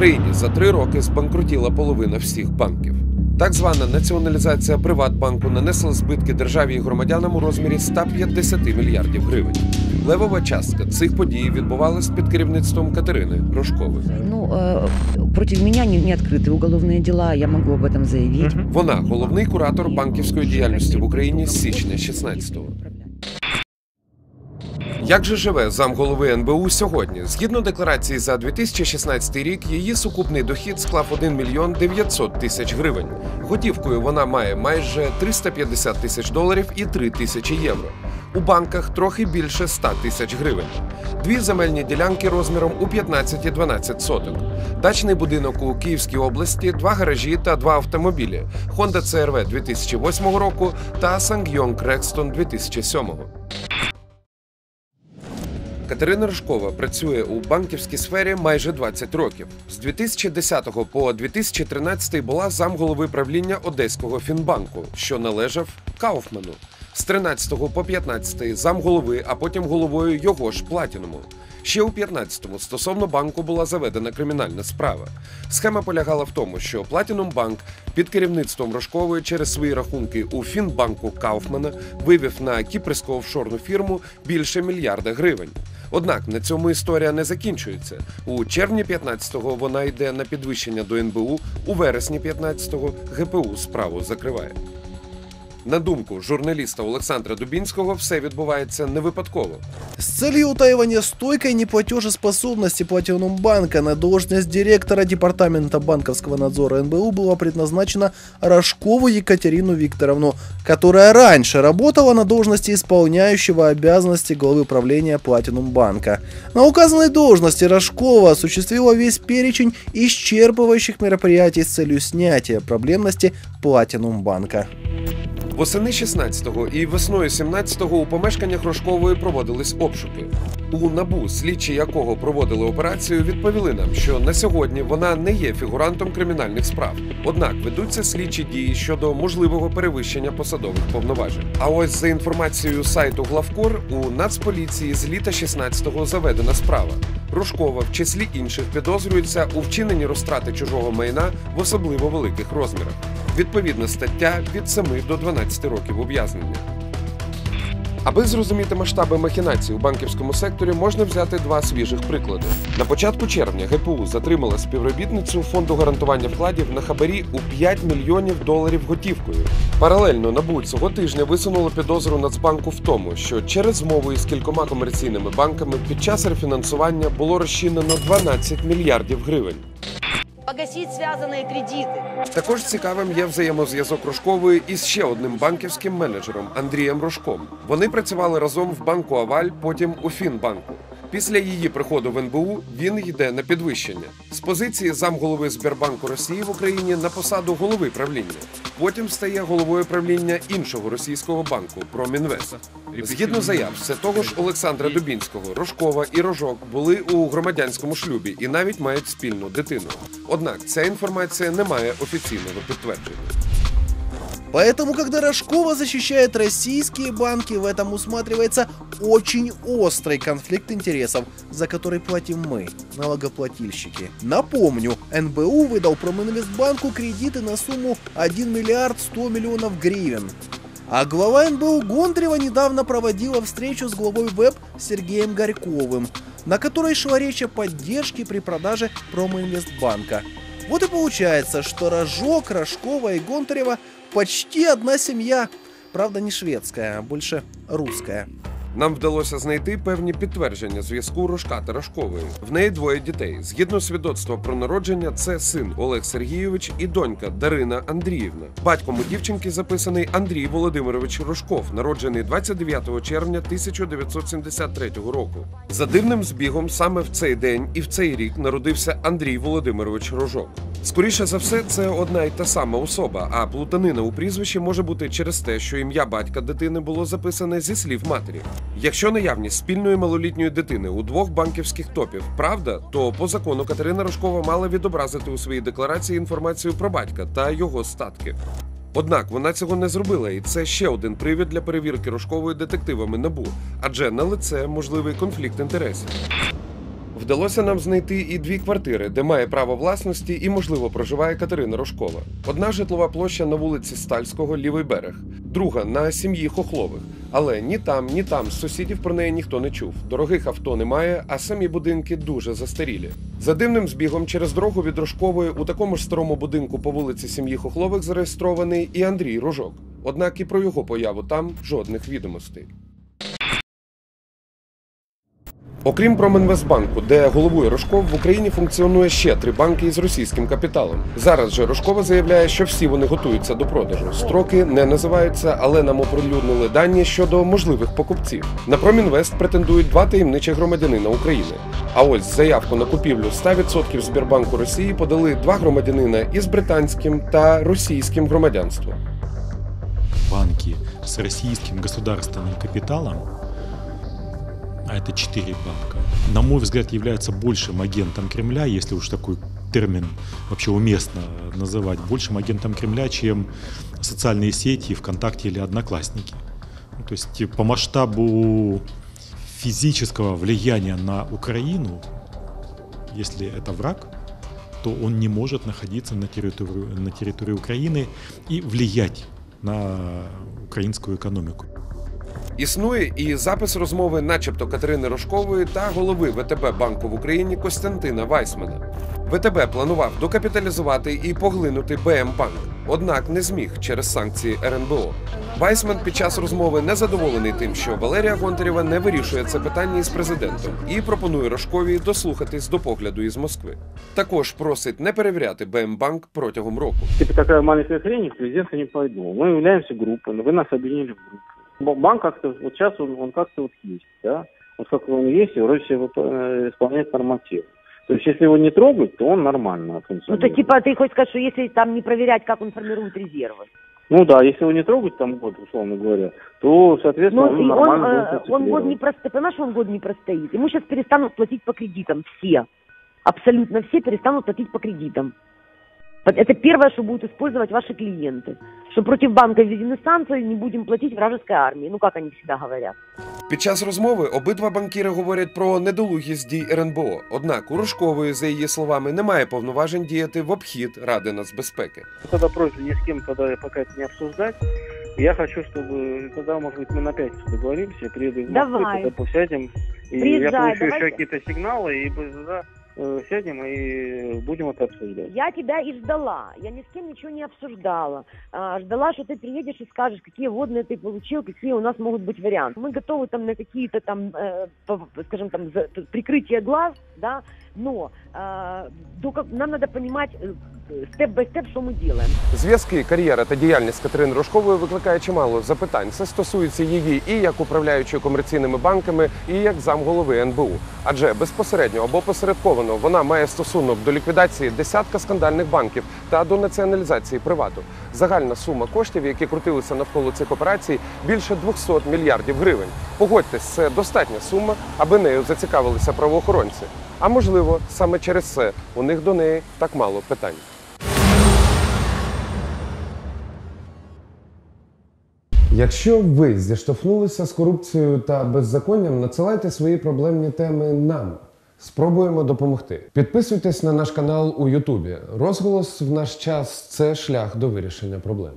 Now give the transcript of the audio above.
Україні за три роки збанкрутіла половина всіх банків. Так звана націоналізація Приватбанку нанесла збитки державі і громадянам у розмірі 150 мільярдів гривень. Левова частка цих подій відбувалась під керівництвом Катерини Рожкової. Ну, э, против меня не, не открыты уголовные дела, я могу об этом заявить. Вона головний куратор банківської діяльності в Україні з січня 16-го. Як же живе замголови НБУ сьогодні? Згідно декларації за 2016 рік, її сукупний дохід склав 1 мільйон 900 тисяч гривень. Готівкою вона має майже 350 тисяч доларів і 3 тисячі євро. У банках трохи більше 100 тисяч гривень. Дві земельні ділянки розміром у 15 і 12 соток. Дачний будинок у Київській області, два гаражі та два автомобілі Honda CRV 2008 року та Ssangyong Crexton 2007. Катерина Рожкова працює у банківській сфері майже 20 років. З 2010 по 2013 була замголови правління Одеського Фінбанку, що належав Кауфману. З 13 по 15 замголови, а потім головою його ж Платінуму. Ще у 15-му стосовно банку була заведена кримінальна справа. Схема полягала в тому, що Platinum Банк під керівництвом Рожкової через свої рахунки у Фінбанку Кауфмана вивів на кіпрську офшорну фірму більше мільярда гривень. Однак на цьому історія не закінчується. У червні 15-го вона йде на підвищення до НБУ. У вересні 15-го ГПУ справу закриває. На думку журналіста Олександра Дубінського, все відбувається не випадково. С целью утаивания стойкой неплатежеспособности Платинум банка на должность директора Департамента банковского надзора НБУ была предназначена Рожкову Екатерину Викторовну, которая раньше работала на должности исполняющего обязанности главы правления Платинум банка. На указанной должности Рожкова осуществила весь перечень исчерпывающих мероприятий с целью снятия проблемности Платинум банка. Восени 16-го і весною 17-го у помешканнях Рожкової проводились обшуки. У набу, слідчі якого проводили операцію, відповіли нам, що на сьогодні вона не є фігурантом кримінальних справ. Однак ведуться слідчі дії щодо можливого перевищення посадових повноважень. А ось за інформацією сайту Главкор у Нацполіції з літа 16-го заведена справа. Рожкова в числі інших підозрюється у вчиненні розтрати чужого майна в особливо великих розмірах. Відповідна стаття від 7 до 12 років ув'язнення. Аби зрозуміти масштаби махінацій у банківському секторі, можна взяти два свіжих приклади. На початку червня ГПУ затримала співробітницю фонду гарантування вкладів на хабарі у 5 мільйонів доларів готівкою. Паралельно НАБУ цього тижня висунуло підозру Нацбанку в тому, що через змову із кількома комерційними банками під час рефінансування було розчинено 12 мільярдів гривень. Погасить зв'язані кредити. Також цікавим є взаємозв'язок Рожкової із ще одним банківським менеджером Андрієм Рожком. Вони працювали разом в банку Аваль, потім у Фінбанку. Після її приходу в НБУ він йде на підвищення з позиції замголови Збірбанку Росії в Україні на посаду голови правління. Потім стає головою правління іншого російського банку Промінвест. Згідно заяв все того ж Олександра Дубінського, Рожкова і Рожок були у громадянському шлюбі і навіть мають спільну дитину. Однак ця інформація не має офіційного підтвердження. Поэтому, когда Рожкова защищает российские банки, в этом усматривается очень острый конфликт интересов, за который платим мы, налогоплательщики. Напомню, НБУ выдал Проминвестбанку кредиты на сумму 1 миллиард 100 миллионов гривен. А глава НБУ Гондарева недавно проводила встречу с главой ВЭБ Сергеем Горьковым, на которой шла речь о поддержке при продаже Проминвестбанка. Вот и получается, что Рожок, Рожкова и Гонтарева почти одна семья. Правда, не шведская, а больше русская. Нам вдалося знайти певні підтвердження зв'язку Рожка та. В неї двоє дітей. Згідно свідоцтва про народження, це син Олег Сергійович і донька Дарина Андріївна. Батьком у дівчинки записаний Андрій Володимирович Рожков, народжений 29 червня 1973 року. За дивним збігом, саме в цей день і в цей рік народився Андрій Володимирович Рожок. Скоріше за все, це одна й та сама особа, а плутанина у прізвищі може бути через те, що ім'я батька дитини було записане зі слів матері. Якщо наявність спільної малолітньої дитини у двох банківських топів правда, то по закону Катерина Рожкова мала відобразити у своїй декларації інформацію про батька та його статки. Однак вона цього не зробила, і це ще один привід для перевірки Рожкової детективами НАБУ, адже на лице можливий конфлікт інтересів. Вдалося нам знайти і дві квартири, де має право власності і, можливо, проживає Катерина Рожкова. Одна житлова площа на вулиці Стальського, лівий берег, друга на сім'ї Хохлових. Але ні там, ні там з сусідів про неї ніхто не чув. Дорогих авто немає, а самі будинки дуже застарілі. За дивним збігом через дорогу від Рожкової у такому ж старому будинку по вулиці сім'ї Хохлових зареєстрований і Андрій Рожок. Однак і про його появу там жодних відомостей. Окрім Промінвестбанку, де головує Рожков, в Україні функціонує ще три банки із російським капіталом. Зараз же Рожкова заявляє, що всі вони готуються до продажу. Строки не називаються, але нам оприлюднили дані щодо можливих покупців. На Промінвест претендують два таємничі громадянина України. А ось заявку на купівлю 100% Збірбанку Росії подали два громадянина із британським та російським громадянством. банки с российским государственным капиталом, а это четыре банка, на мой взгляд, является большим агентом Кремля, если уж такой термин вообще уместно называть, большим агентом Кремля, чем социальные сети ВКонтакте или Одноклассники. Ну, То есть по масштабу физического влияния на Украину, если это враг, то он не может находиться на территории, на территории Украины и влиять на українську економіку. Існує і запис розмови, начебто Катерини Рожкової та голови ВТБ банку в Україні Костянтина Вайсмана. ВТБ планував докапіталізувати і поглинути БМ банк, однак не зміг через санкції РНБО. Вайсман під час розмови не задоволений тим, що Валерія Гонтарєва не вирішує це питання із президентом і пропонує Рожковій дослухатись до погляду із Москви. Також просить не перевіряти БМ банк протягом року. Типа такая маленькая хрень, к президенту не пойду. Мы являемся группой, но вы нас объединили в группу. Банк как-то, вот сейчас он, он как-то вот есть, да? Вот как он есть, и вроде вып- э, исполняет норматив. То есть если его не трогать, то он нормально Ну, функционирует. то типа ты хочешь сказать, что если там не проверять, как он формирует резервы? Ну да, если его не трогать там год, условно говоря, то, соответственно, Ну, он и он, нормально э, он год не. Ты понимаешь, он год не простоит? Ему сейчас перестанут платить по кредитам все. Абсолютно все перестанут платить по кредитам. Вот Это первое, что будут использовать ваши клиенты. Что против банка введены санкции, не будем платить вражеской армии. Ну, как они всегда говорят. Під час розмови обидва банкіри говорять про недолугість дій РНБО. Однак у Рожкової, за її словами, немає повноважень діяти в обхід Ради нацбезпеки. Тогда просьба ни с кем тогда пока это не обсуждать. Я хочу, чтобы тогда, может быть, мы на пятницу договоримся, я приеду в Москву, Давай. тогда посядем. И я Приезжай, получу давайте. еще какие-то сигналы, и тогда э, сядем и будем это обсуждать. Я тебя и ждала. Я ни с кем ничего не обсуждала. А, ждала, что ты приедешь и скажешь, какие водные ты получил, какие у нас могут быть варианты. Мы готовы там на какие-то там, э, скажем там, прикрытие глаз, да, но э, как- нам надо понимать э, степ-бай-степ, что мы делаем. Зв'язки, кар'єра та діяльність Катерини Рожкової викликає чимало запитань. Це стосується її і як управляючої комерційними банками, і як замголови НБУ. Адже безпосередньо або посередковано вона має стосунок до ліквідації десятка скандальних банків та до націоналізації привату. Загальна сума коштів, які крутилися навколо цих операцій, більше 200 мільярдів гривень. Погодьтесь, це достатня сума, аби нею зацікавилися правоохоронці. А можливо, саме через це у них до неї так мало питань. Якщо ви зіштовхнулися з корупцією та беззаконням, надсилайте свої проблемні теми нам. Спробуємо допомогти. Підписуйтесь на наш канал у Ютубі. Розголос в наш час це шлях до вирішення проблем.